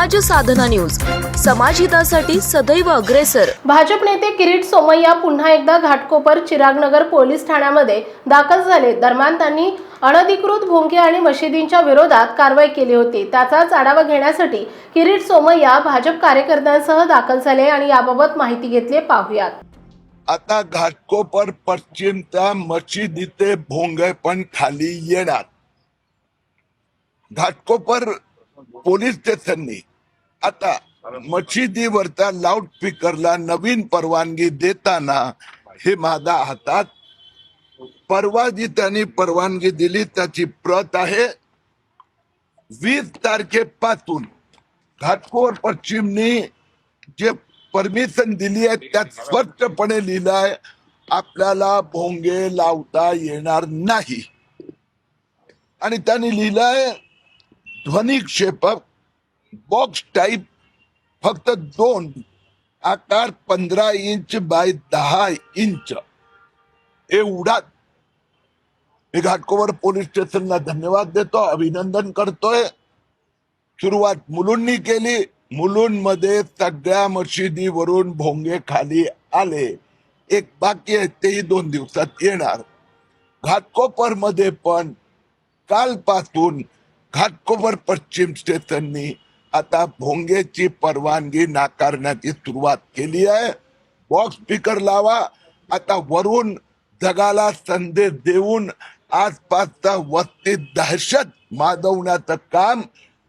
साधना news. समाजहितासाठी सदैव अग्रेसर. भाजप नेते किरीट सोमय्या पुन्हा एकदा घाटकोपर चिरागनगर पोलीस ठाण्यामध्ये दाखल झाले. दरम्यान त्यांनी अनधिकृत भोंगे आणि मशिदींच्या विरोधात कारवाई केली होती. त्याचाच आढावा घेण्यासाठी किरीट सोमय्या भाजप कार्यकर्त्यांसह दाखल झाले आणि याबाबत माहिती घेतली पाहूयात. आता घाटकोपर पश्चिमच्या मशिदीचे भोंगे पण खाली येणार. घाटकोपर पोलीस स्टेशननी आता मशिदीवरच्या लाऊड स्पीकरला नवीन परवानगी देताना हे माझ्या हातात परवा जी त्यांनी परवानगी दिली त्याची प्रत आहे. वीस तारखेपासून घाटकोर पश्चिमनी जे परमिशन दिली आहे त्यात स्पष्टपणे लिहिलं आहे आपल्याला भोंगे लावता येणार नाही. आणि त्यांनी लिहिलंय ध्वनिक्षेपक बॉक्स टाईप फक्त दोन आकार पंधरा इंच बाय दहा इंच. एवढा. मी घाटकोवर पोलीस स्टेशनला धन्यवाद देतो अभिनंदन करतोय. सुरुवात मुलुंडनी केली. मुलुंडमध्ये सगळ्या मशिदीवरून भोंगे खाली आले. एक बाकी आहे तेही दोन दिवसात येणार. घाटकोपरमध्ये पण कालपासून घाटकोपर पश्चिम स्टेशननी आता भोंगेची परवानगी नाकारण्याची सुरुवात केली आहे. बॉक्स स्पीकर लावा. आता वरून जगाला संदेश देऊन आसपासचा वस्ती दहशत माजवण्याचं काम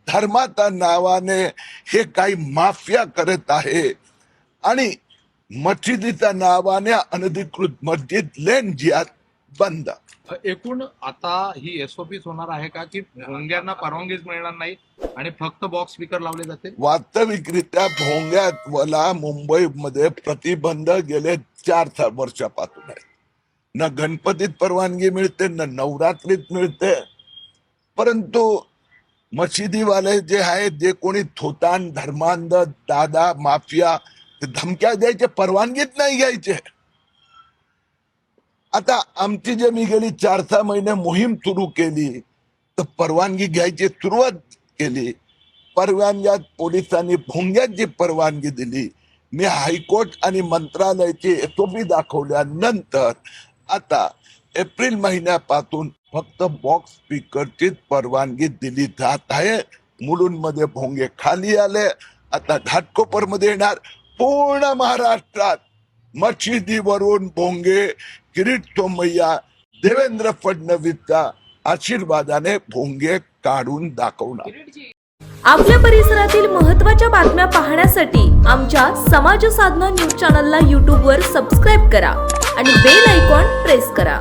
धर्माच्या नावाने हे काही माफिया करत आहे. आणि मशिदीच्या नावाने अनधिकृत मस्जिद लेन जिहाद बंद. एकूण आता ही एसओपीच होणार आहे का? की भोंग्यांना परवानगीच मिळणार नाही आणि फक्त बॉक्स स्पीकर लावले जातील? वास्तविकरित्या भोंग्यात मला मुंबईमध्ये प्रतिबंध गेले चार वर्षापासून आहे न गणपतीत परवानगी मिळते न नवरात्रीत मिळते. परंतु मशिदीवाले जे आहेत जे कोणी थोतान धर्मांध दादा माफिया ते धमक्या द्यायचे परवानगीत नाही घ्यायचे. आता आमची जे मी गेली चार सहा महिने मोहीम सुरू केली तर परवानगी घ्यायची सुरुवात केली. परवानग्यात पोलिसांनी भोंग्यात जी परवानगी दिली मी हायकोर्ट आणि मंत्रालयाची एसओपी दाखवल्यानंतर आता एप्रिल महिन्यापासून फक्त बॉक्स स्पीकरचीच परवानगी दिली जात आहे. मुलुंडमध्ये भोंगे खाली आले आता घाटकोपरमध्ये येणार पूर्ण महाराष्ट्रात मशिदीवरून भोंगे किरीट तोमय्या देवेंद्र फडणवीसच्या आशीर्वादाने भोंगे काढून दाखवणार. आपल्या परिसरातील महत्त्वाच्या बातम्या पाहण्यासाठी आमच्या समाज साधना न्यूज चॅनलला यूट्यूबवर सबस्क्राईब करा आणि बेल आयकॉन प्रेस करा.